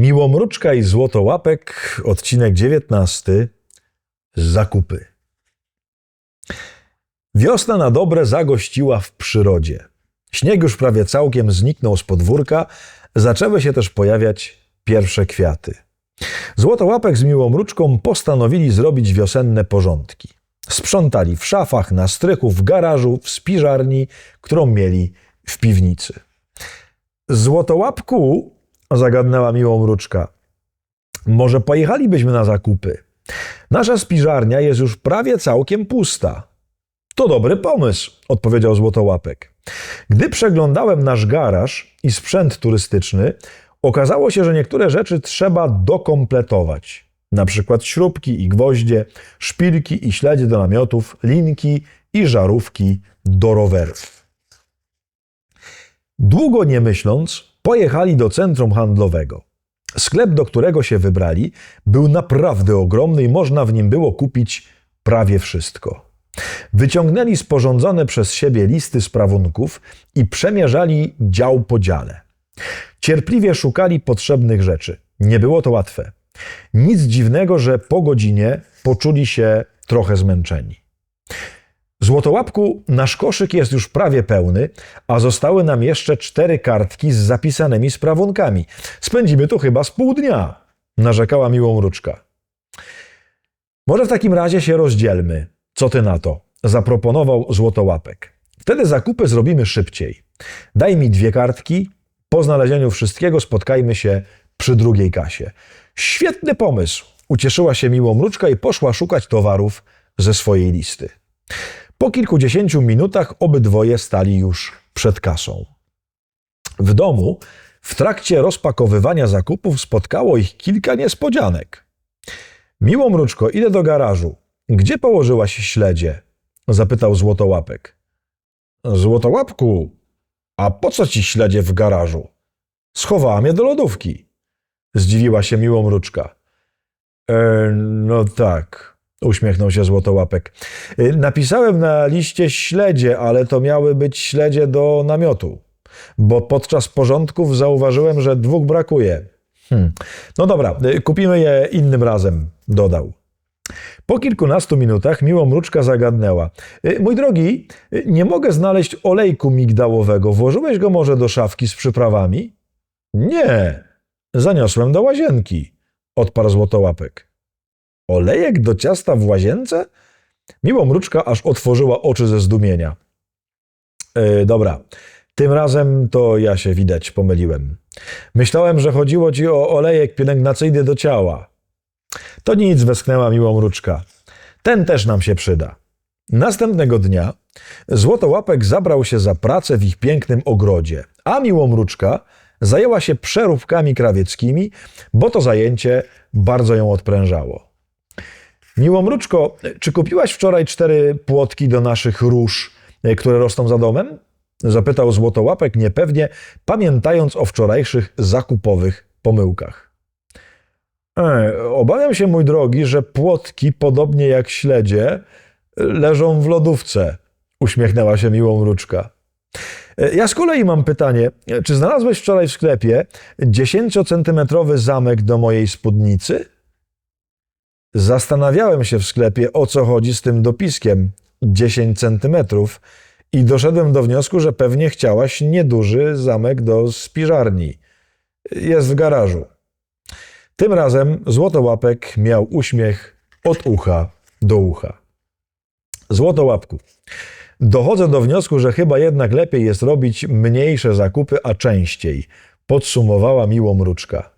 Miłomruczka i Złotołapek, odcinek 19. Zakupy. Wiosna na dobre zagościła w przyrodzie. Śnieg już prawie całkiem zniknął z podwórka, zaczęły się też pojawiać pierwsze kwiaty. Złotołapek z Miłomruczką postanowili zrobić wiosenne porządki. Sprzątali w szafach, na strychu, w garażu, w spiżarni, którą mieli w piwnicy. Złotołapku, zagadnęła miłą mruczka. Może pojechalibyśmy na zakupy? Nasza spiżarnia jest już prawie całkiem pusta. To dobry pomysł, odpowiedział Złotołapek. Gdy przeglądałem nasz garaż i sprzęt turystyczny, okazało się, że niektóre rzeczy trzeba dokompletować. Na przykład śrubki i gwoździe, szpilki i śledzie do namiotów, linki i żarówki do rowerów. Długo nie myśląc, pojechali do centrum handlowego. Sklep, do którego się wybrali, był naprawdę ogromny i można w nim było kupić prawie wszystko. Wyciągnęli sporządzone przez siebie listy sprawunków i przemierzali dział po dziale. Cierpliwie szukali potrzebnych rzeczy. Nie było to łatwe. Nic dziwnego, że po godzinie poczuli się trochę zmęczeni. Złotołapku, nasz koszyk jest już prawie pełny, a zostały nam jeszcze cztery kartki z zapisanymi sprawunkami. Spędzimy tu chyba z pół dnia, narzekała miłą mruczka. Może w takim razie się rozdzielmy. Co ty na to? zaproponował Złotołapek. Wtedy zakupy zrobimy szybciej. Daj mi dwie kartki, po znalezieniu wszystkiego spotkajmy się przy drugiej kasie. Świetny pomysł! Ucieszyła się miłą mruczka i poszła szukać towarów ze swojej listy. Po kilkudziesięciu minutach obydwoje stali już przed kasą. W domu, w trakcie rozpakowywania zakupów, spotkało ich kilka niespodzianek. Miło mruczko, idę do garażu. Gdzie położyłaś śledzie? zapytał Złotołapek. Złotołapku, a po co ci śledzie w garażu? Schowałam je do lodówki. Zdziwiła się miło mruczka. E, no tak, uśmiechnął się Złotołapek. E, napisałem na liście śledzie, ale to miały być śledzie do namiotu, bo podczas porządków zauważyłem, że dwóch brakuje. Hmm. No dobra, e, kupimy je innym razem, dodał. Po kilkunastu minutach miło mruczka zagadnęła. E, Mój drogi, nie mogę znaleźć olejku migdałowego. Włożyłeś go może do szafki z przyprawami? Nie, zaniosłem do łazienki, odparł złotołapek. Olejek do ciasta w łazience? Miło mruczka aż otworzyła oczy ze zdumienia. E, dobra, tym razem to ja się widać pomyliłem. Myślałem, że chodziło ci o olejek pielęgnacyjny do ciała. To nic, westchnęła miło mruczka. Ten też nam się przyda. Następnego dnia Złotołapek zabrał się za pracę w ich pięknym ogrodzie, a miłomruczka zajęła się przeróbkami krawieckimi, bo to zajęcie bardzo ją odprężało. Miłomruczko, czy kupiłaś wczoraj cztery płotki do naszych róż, e, które rosną za domem? Zapytał Złotołapek niepewnie, pamiętając o wczorajszych zakupowych pomyłkach. E, obawiam się, mój drogi, że płotki, podobnie jak śledzie, leżą w lodówce, uśmiechnęła się miłą mruczka. E, Ja z kolei mam pytanie. Czy znalazłeś wczoraj w sklepie 10-centymetrowy zamek do mojej spódnicy? Zastanawiałem się w sklepie, o co chodzi z tym dopiskiem 10 centymetrów i doszedłem do wniosku, że pewnie chciałaś nieduży zamek do spiżarni. Jest w garażu. Tym razem Złotołapek miał uśmiech od ucha do ucha. Złotołapku. Dochodzę do wniosku, że chyba jednak lepiej jest robić mniejsze zakupy, a częściej, podsumowała miło mruczka.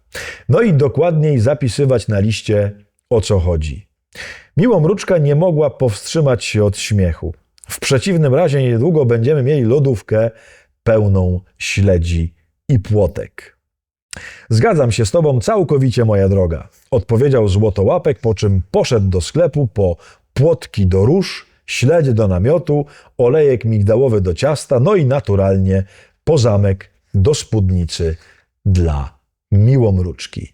No i dokładniej zapisywać na liście, o co chodzi. Miło mruczka nie mogła powstrzymać się od śmiechu. W przeciwnym razie niedługo będziemy mieli lodówkę pełną śledzi i płotek. Zgadzam się z tobą całkowicie, moja droga, odpowiedział Złotołapek, po czym poszedł do sklepu po płotki do róż, śledzie do namiotu, olejek migdałowy do ciasta, no i naturalnie po zamek do spódnicy dla miłomruczki.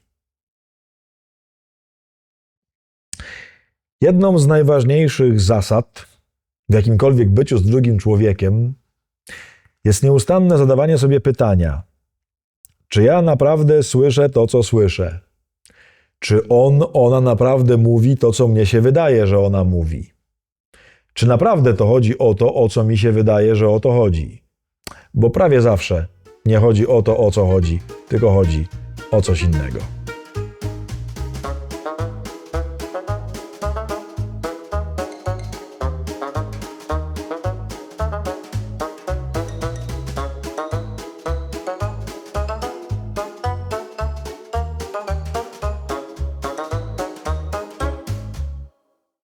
Jedną z najważniejszych zasad w jakimkolwiek byciu z drugim człowiekiem jest nieustanne zadawanie sobie pytania: Czy ja naprawdę słyszę to, co słyszę? Czy on, ona naprawdę mówi to, co mnie się wydaje, że ona mówi? Czy naprawdę to chodzi o to, o co mi się wydaje, że o to chodzi? Bo prawie zawsze nie chodzi o to, o co chodzi, tylko chodzi o coś innego.